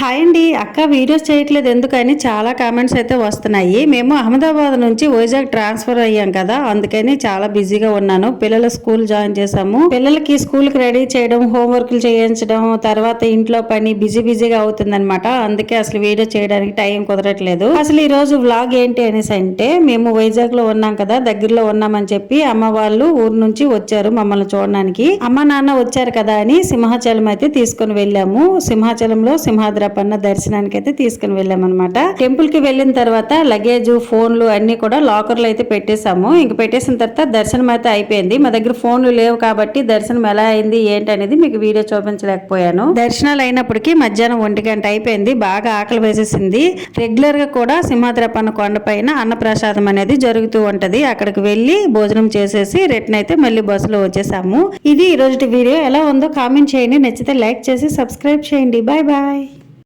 Hi అండి. అక్క videos చేయట్లేదు ఎందుకని చాలా కామెంట్స్ అయితే వస్తున్నాయి. మేము అహ్మదాబాద్ నుంచి వైజాగ్ ట్రాన్స్ఫర్ అయ్యాం కదా అందుకని చాలా బిజీగా ఉన్నాను. పిల్లల స్కూల్ జాయిన్ చేసాము పిల్లలకి స్కూల్కి రెడీ చేయడం హోంవర్క్లు చేయించడం తర్వాత ఇంట్లో పని బిజీ బిజీగా అవుతుందన్నమాట. అందుకే అసలు వీడియో చేయడానికి టైం కుదరట్లేదు. అసలు ఈ రోజు వ్లాగ్ ఏంటి అనేసి అంటే మేము వైజాగ్లో ఉన్నాం కదా దగ్గరలో ఉన్నామని చెప్పి అమ్మ వాళ్ళు ఊరు నుంచి వచ్చారు మమ్మల్ని చూడడానికి. అమ్మ నాన్న వచ్చారు కదా అని సింహాచలం అయితే తీసుకొని వెళ్ళాము. సింహాచలంలో సింహాద్రపన్న దర్శనానికి అయితే తీసుకుని వెళ్ళామన్నమాట. అనమాట టెంపుల్కి వెళ్ళిన తర్వాత లగేజ్ ఫోన్లు అన్ని కూడా లాకర్లు అయితే పెట్టేశాము. ఇంక పెట్టేసిన తర్వాత దర్శనం అయితే అయిపోయింది. మా దగ్గర ఫోన్లు లేవు కాబట్టి దర్శనం ఎలా అయింది ఏంటి అనేది మీకు వీడియో చూపించలేకపోయాను. దర్శనాలు అయినప్పటికీ మధ్యాహ్నం ఒంటి గంట అయిపోయింది. బాగా ఆకలి వేసేసింది. రెగ్యులర్గా కూడా సింహాద్రపన్న కొండపైన అన్నప్రసాదం అనేది జరుగుతూ ఉంటది. అక్కడికి వెళ్ళి భోజనం చేసేసి రిటర్న్ అయితే మళ్ళీ బస్సులో వచ్చేసాము. ఇది ఈ రోజు వీడియో. ఎలా ఉందో కామెంట్ చేయండి. నచ్చితే లైక్ చేసి సబ్స్క్రైబ్ చేయండి. Bye bye